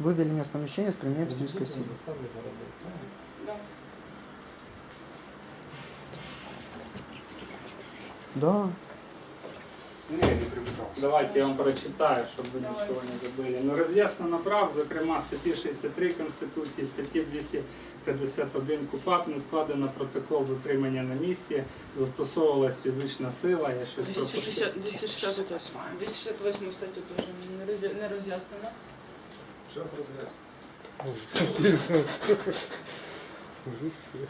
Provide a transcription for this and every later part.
Вывели меня с помещения с применением физической силы. Да. Да. Давайте я вам прочитаю, щоб ви Давай. нічого не забили. Ну, роз'яснено прав, зокрема статті 63 Конституції, статті 251 КУПАП, не складено протокол затримання на місці, застосовувалась фізична сила, я щось пропустив. 268. 268 статтю теж не роз'яснено. Ще раз розглядь. Уже все.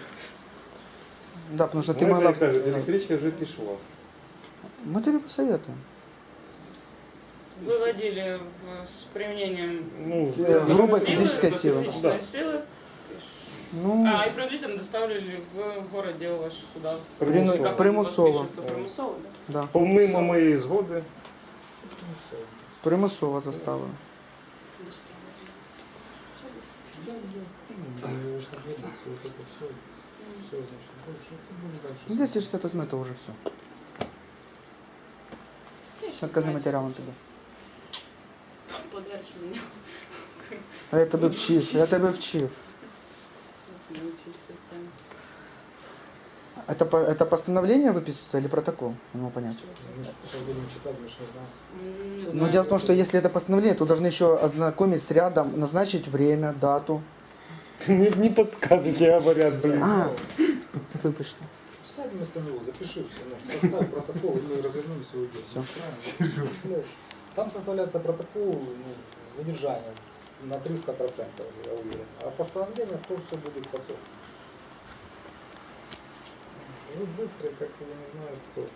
Да, потому что ты Ну, могла... это кажуть, электричка вже пішла. Мы тебе посоветуем. Выводили в- с применением Ну, Э, грубой силы, физической силы. физической Да. силы. Ну, А, и правителям доставили в городе ваш сюда. Прину- примусово. Как Примусово. он пишется? Примусово, да? да. Помимо моєї згоди, Ну все. Примусово заставили. 268 это уже все. Отказным материалом тебе. Подальше меня. А я тебе вчив, я тебе вчив. Это, по- это постановление выписывается или протокол? Не могу понять. Но дело в том, что если это постановление, то должны еще ознакомить с рядом, назначить время, дату. не, не подсказывайте, говорят, блин. А, выбачте. Сядь вместо него, запиши все, ну, составь протокол, и мы развернулись и уйдем. Правильно? Ну, Там составляется протокол ну, с задержанием на 300%, я уверен. А постановление, то все будет потом. Вы быстрые, как я не знаю кто.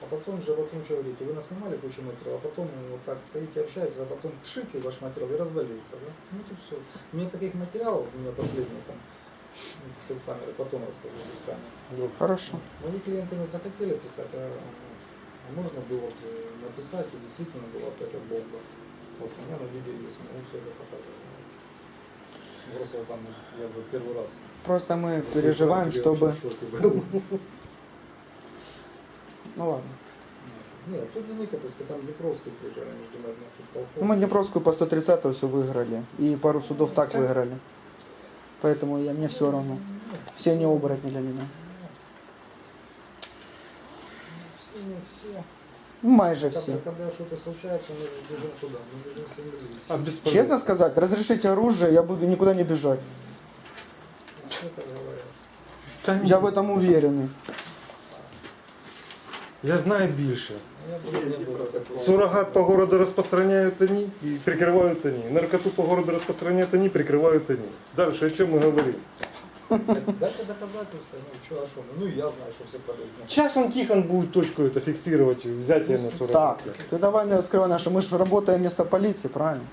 А потом же, вот вы что говорите, вы наснимали кучу материала, а потом вот так стоите, общаетесь, а потом пшик и ваш материал и развалился, да? Ну это все. У меня таких материалов, у меня последние там, ну, все камеры, потом расскажу без камеры. Хорошо. Мои клиенты не захотели писать, а а можно было бы написать, и действительно была бы эта бомба. Вот у меня на видео есть, могу все это показать. Просто там я уже первый раз. Просто мы за свой переживаем, чтобы... Ну ладно. Нет, тут не Никопольский, там Днепровский приезжали, они ждали нас тут полковник. Ну, мы Днепровскую по 130 все выиграли. И пару судов так выиграли. Поэтому я, мне все равно. Все не оборотни для меня. Все не все. Майже Когда, все. когда что-то случается, мы же бежим куда? Мы бежим все А бесполезно. Честно сказать, разрешите оружие, я буду никуда не бежать. Что это говорят? Та ні. Я в этом уверенный. Я знаю більше. Я бы не было такого. Суррогат по городу распространяют они и прикрывают они. Наркоту по городу распространяют они, прикрывают они. Дальше о чем мы говорим? Дайте доказательства, ну что, а что? Ну и я знаю, что все продают. Сейчас он Тихон будет точку это фиксировать, взятие на Так, суррогате. ты давай не раскрывай наше. Мы же работаем вместо полиции, правильно?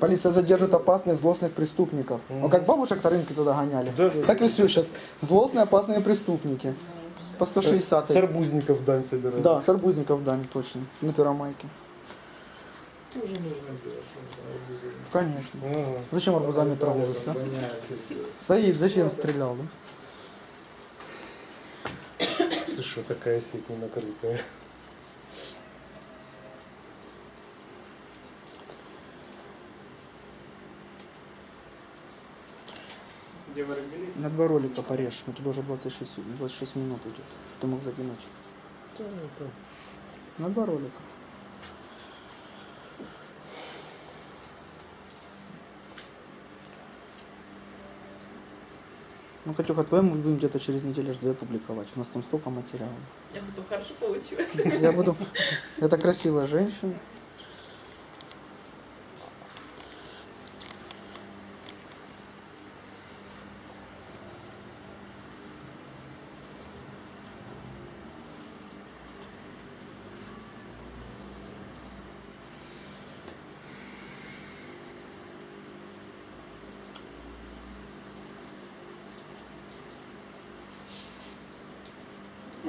Полиция задержит опасных, злостных преступников. Ну, как бабушек на рынке туда гоняли. Да, да. Так и все сейчас. Злостные, опасные преступники. По 160 С арбузников дань собирают. Да, с арбузников дань, точно. На Первомайке. Тоже нужно делать, что там арбузы. Конечно. Ага. Зачем арбузами да? гоняют эти. Саид, зачем стрелял, да? Ты что, такая сеть не накрытая? На два ролика порежь. У тебя уже 26, 26 минут идет. Что ты мог закинуть? Да, это... На два ролика. Ну, Катюха, твоему будем где-то через неделю две публиковать. У нас там столько материала. Я буду хорошо получилось. Я буду... Это красивая женщина.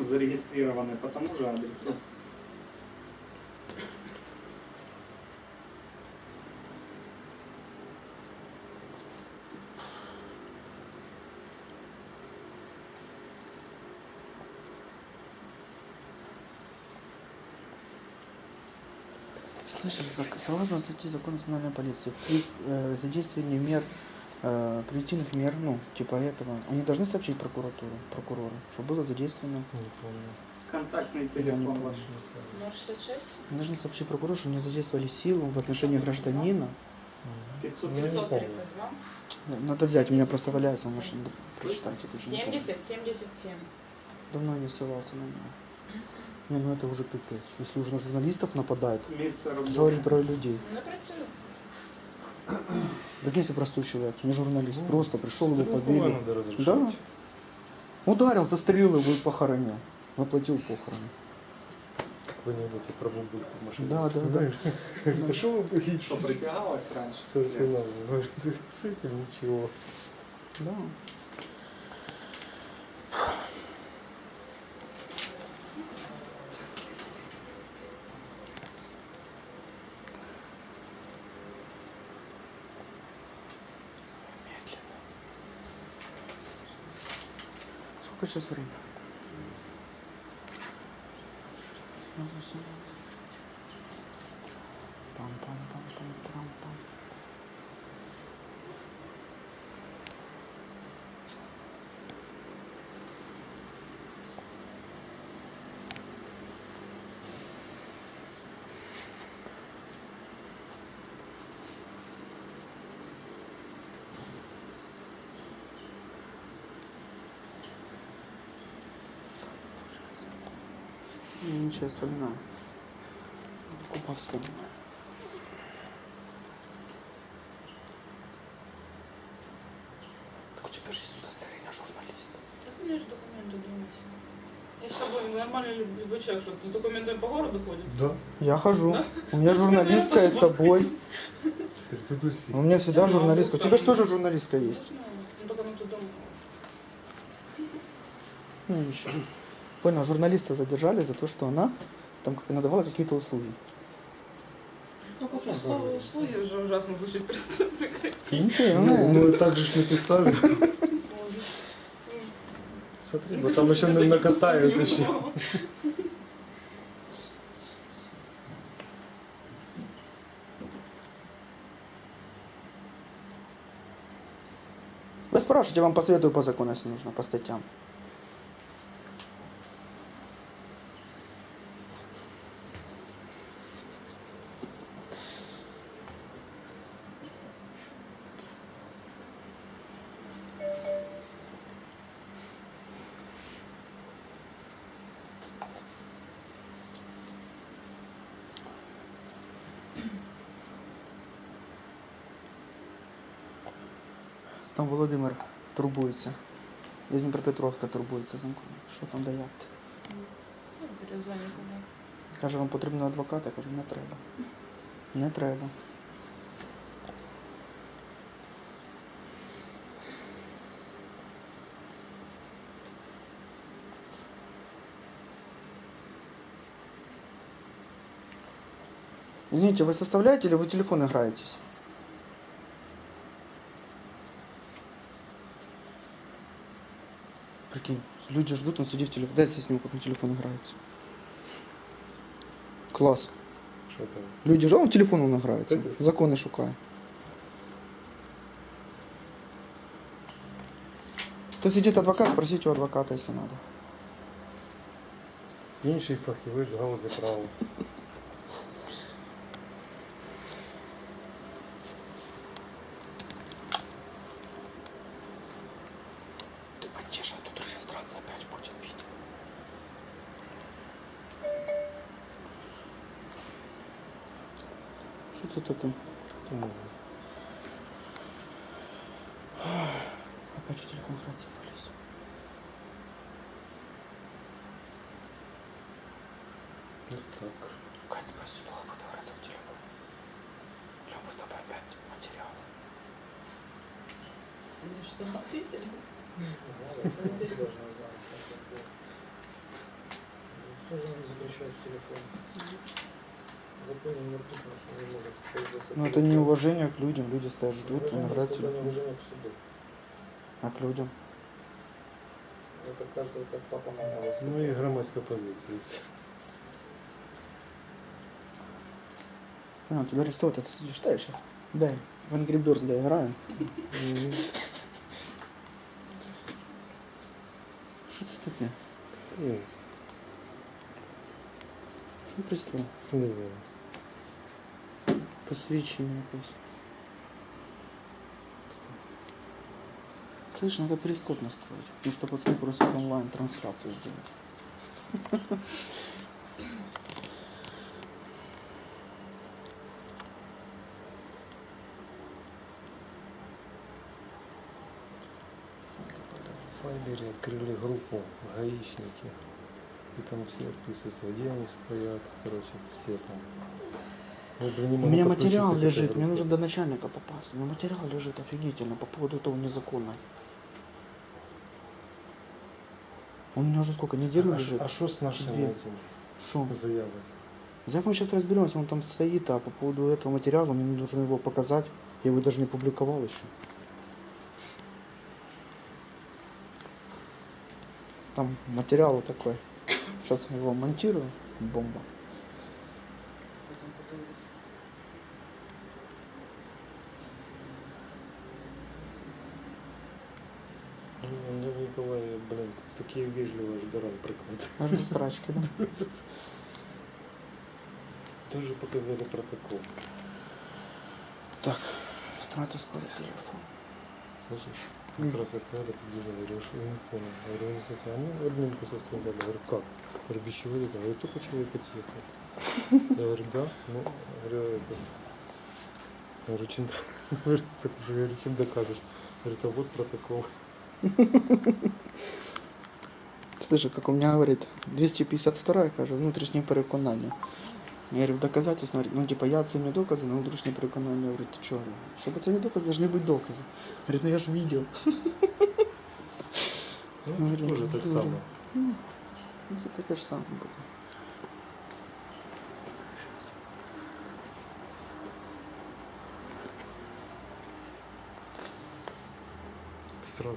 Зареєстровані по тому же адресу. Слышишь, согласно статье закона национальной полиции, при э, задействовании мер, э, превентивных мер, ну, типа этого, они должны сообщить прокуратуру, прокурору, что было задействовано. Не помню. Не телефон ваш. 066? Они должны сообщить прокурору, что они задействовали силу в отношении гражданина. 500 Ну, я не помню. 532? Надо взять, у меня просто валяется, может, надо прочитать. Это же не помню. 70, 77. Давно не ссылался на него. Не, ну это уже пипец. Если уже на журналистов нападают, Місце то про людей? Не працюю. Так если простой человек, не журналист, просто пришел, его побили. надо разрешить. Да. Ударил, застрелил его и похоронил. Оплатил похороны. Как в анекдоте про бабульку в машине. Да, да, да. Знаешь? А что вы боитесь? Що притягалось раніше? С арсеналом. Говорит, С этим ничего. Да. Сколько сейчас время? Нужно сюда. Пам-пам-пам-пам-пам-пам. Я ничего вспоминаю. Купа вспоминаю. Так у тебя же есть удостоверение журналиста. Так у меня же документы дома. Я с собой нормально люблю обучаю, что с документами по городу ходят. Да. Я хожу. У меня журналистская с собой. Тут. У меня всегда журналистка. У тебя же тоже журналистская есть. Ну, ну, только на ту дома. Ну, еще. Понял, журналиста задержали за то, что она там как она давала какие-то услуги. Ну, слово услуги уже ужасно звучит, представь, Интересно. Ну, так же ж написали. Смотри, вот там еще на- накатают еще. Вы спрашиваете, вам посоветую по закону, если нужно, по статьям. Там Володимир турбується. Із Дніпропетровська турбується. Там, що там да як ти? Перезвоню кому. Каже, вам потрібен адвокат, я кажу, не треба. Не треба. Извините, вы составляете или вы в телефон играетесь? Прикинь, люди ждут, он сидит в телефоне. Дайте с ним, как на телефон играется. Класс. Что там? Люди ж, а он в телефон он грається. Це ти? Закони шукає. Тут сидит адвокат, спросите у адвоката, если надо. Інший фахівець з галузі права. Вот так. Кать спросил, а будет граться в телефон. Лёва, давай опять материал. Ну что, ответили? Такое. Тоже телефон. В законе не написано, что не может пользоваться. Ну это неуважение к людям. Люди стоят, ждут, это телефон. неуважение к суду. А к людям? Это каждого как папа мама. Ну і громадська позиція. Все. Понял, тебя арестуют, а ты дай сейчас. Дай. В Angry Birds доиграем. Мгм. Что это таке? Ти, Що прислав? Не знаю. Посвідчення якось. Слышь, надо перископ настроить. Потому что пацаны просят онлайн трансляцию сделать. В Файбере открыли группу гаишники. И там все отписываются, где они стоят. Короче, все там. Ну, блин, У меня материал лежит, мне нужно до начальника попасть. У меня материал лежит офигительно по поводу этого незаконно. У меня уже сколько, неделю А лежит? А что с нашими Две. этим Шо? заявой? Сейчас разберемся, он там стоит, а по поводу этого материала мне нужно его показать. Я его даже не публиковал еще. Там материал такой. Сейчас я его монтирую. Бомба. Николаеве, блин, такие вежливые ждаран приклад. Аж до срачки, да? Тоже показали протокол. Так, надо вставить телефон. Слышишь? Мгм. Как раз я стояли, подъезжал, говорю, что я не понял. Говорю, ну, слушай, а ну, админку составляли. Говорю, как? Говорю, без человека. Говорю, только человек отъехал. Я говорю, да? Ну, говорю, этот... Говорю, чем... Говорю, так уже, говорю, чем докажешь? Говорит, а вот протокол. Слышь, как у меня говорит, 252 каже, внутрішнє переконання. Я говорю, в доказательство, ну типа я оценю докази, но внутрішнє переконання. Я говорю, ти чого? Щоб оцінити докази, должны бути докази. Говорит, ну я ж видел. Ну, Говорю, тоже так дуже. само. Ну, це таке ж саме буде. Сразу.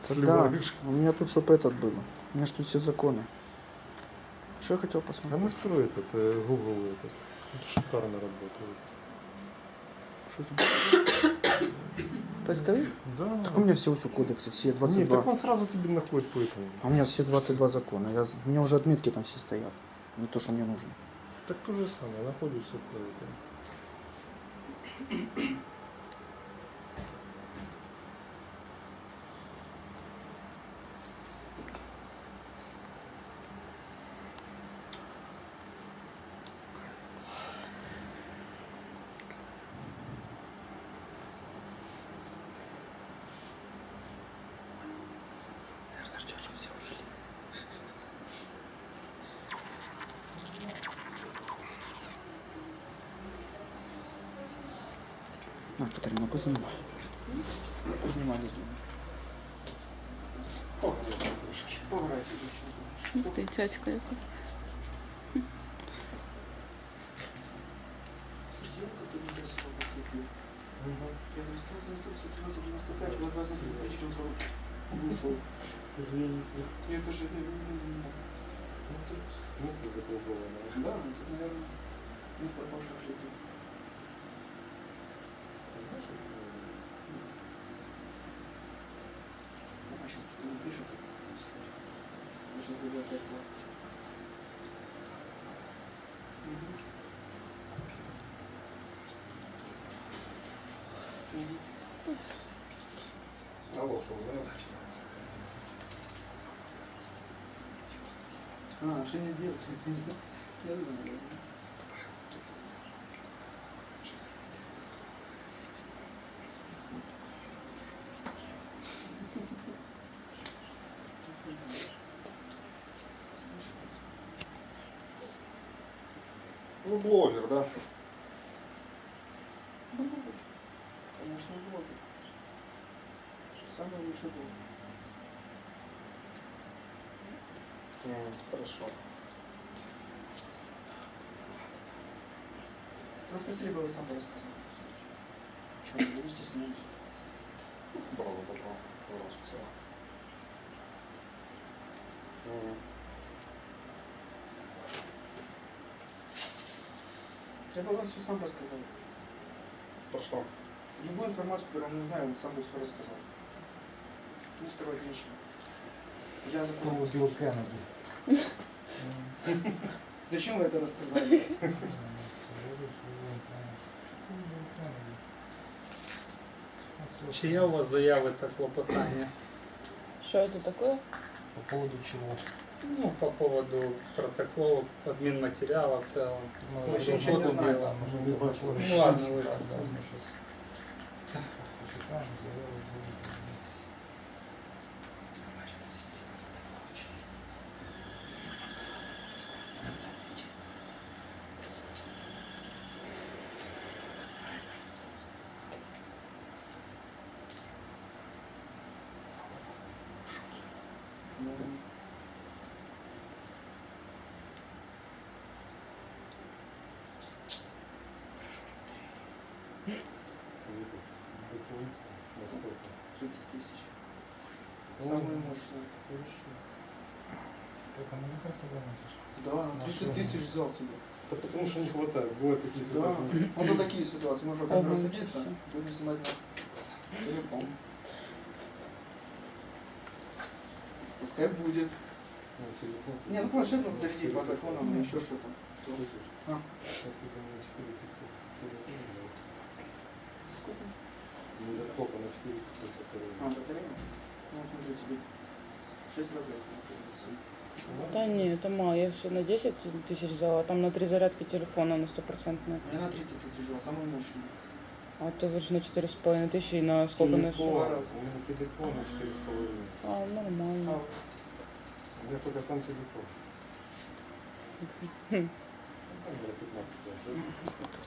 Да, Сливаешь. у меня тут чтобы этот было. У меня ж тут все законы. Что я хотел А посмотреть? настрой этот, э, Google этот. Шикарно работает. Что это? Поисковик? Да. Так у меня все все кодексы, все Нет, 22. так он сразу тебе находит по этому. А у меня все 22 закона. Я, у меня уже отметки там все стоят. Не то, что мне нужно. Так то же самое, находит все по этому. На, Катерина, позанимай. Позанимай, любимый. Пограйся, девчонка. Ти тячка яка. Слушайте, я как-то не красиво поступил. Я говорю, осталось инструкция 1395, вот 25 чем 40. Он ушел. Я кажу, не, не, не знаю. Ну, тут место заколдованное. Да, ну, тут, наверное, нет пропавших людей. Давай сейчас напишу, как происходит. Нужно было опять платить. Мгм. Мгм. Алло, что вы А, что не делаешь, если не... Я думаю, Ну, блогер, да? Блогер. Конечно, блогер. Самый лучший блогер. Хорошо. Ну, спасибо, вы сам рассказали. Что, не стесняюсь. Браво, браво. Браво, спасибо. Бы вам все сам рассказал. Прошло. Любую информацию, которую вам нужна, я вам сам бы все рассказал. Не скрывать ничего. Я закрыл. Зачем вы это рассказали? Чи є у вас заяви та клопотання? Что это такое? По поводу чего? Ну, по поводу протоколу, админматериала в целом. Мы еще ничего не знаем. Ну ладно, вы Насколько? 30 тысяч. Самые мощные. Да, 30 тысяч взял себе. Да потому что не хватает. Бывают такие Да. ситуации. Вот вот такие ситуации. Можно как раз садиться, будем снимать на телефон. Пускай будет. Ну. Не, ну планшет надо завести по законам еще что-то. А. Если бы на 4 500, телефон, Сколько? Не за сколько, на 4 500 такое. А, батарея? Ну, смотри, тебе 6 разов находится. Да не, это мало, я все на 10 тысяч взяла, а там на три зарядки телефона на стопроцентную. Я на 30 тысяч взял, самый мощный. А ты говоришь на четыре с половиной тысячи и на сколько на у меня телефон на 4,5. А, нормально. А, У меня только сам телефон.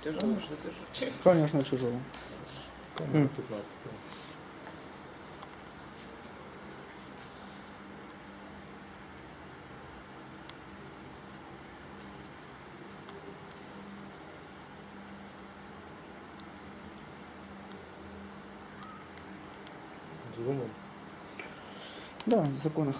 Тяжело, что Конечно, чужого. Камера 15 Взломан. Да, в законах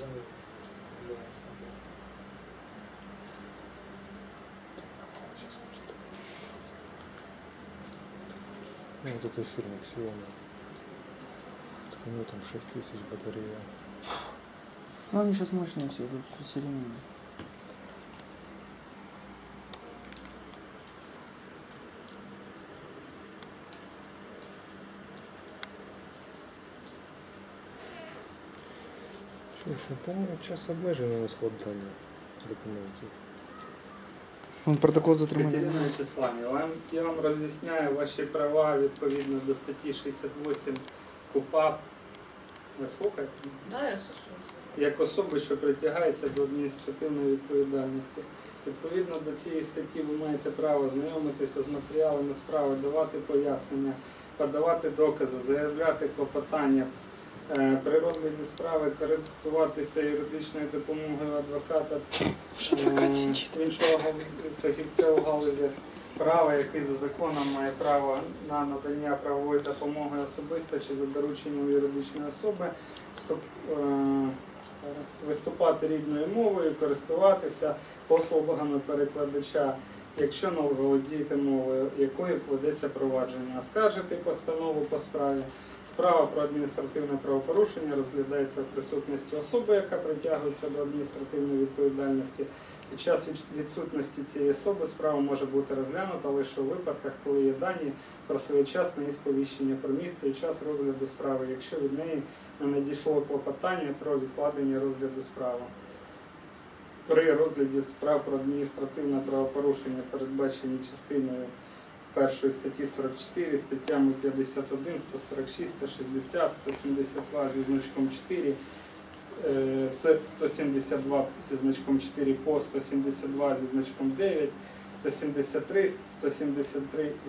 Ну, вот этой фирмы Xiaomi. У него там 6 тысяч батарея. Ну, они сейчас мощные все, идут все сильнее. По-моему, час обмежено на складання документів. Он протокол затримання. Катерина Вячеславівна, вам- я вам роз'ясняю ваші права відповідно до статті 68 КУПАП. Ви слухаєте? Да, я слушаю. Як особи, що притягається до адміністративної відповідальності. Відповідно до цієї статті ви маєте право знайомитися з матеріалами справи, давати пояснення, подавати докази, заявляти клопотання. Е, При розгляді справи користуватися юридичною допомогою адвоката е, іншого фахівця у галузі права, який за законом має право на надання правової допомоги особисто чи за дорученням юридичної особи, е, виступати рідною мовою, користуватися послугами перекладача, якщо не володієте мовою, якою ведеться провадження, оскаржити постанову по справі. Справа про адміністративне правопорушення розглядається в присутності особи, яка притягується до адміністративної відповідальності. Під час відсутності цієї особи справа може бути розглянута лише у випадках, коли є дані про своєчасне і сповіщення про місце і час розгляду справи, якщо від неї не надійшло клопотання про відкладення розгляду справи. При розгляді справ про адміністративне правопорушення, передбачені частиною першої статті 44, статтями 51, 146, 160, 172 зі значком 4, е, з 172 зі значком 4 по 172 зі значком 9, 173, 173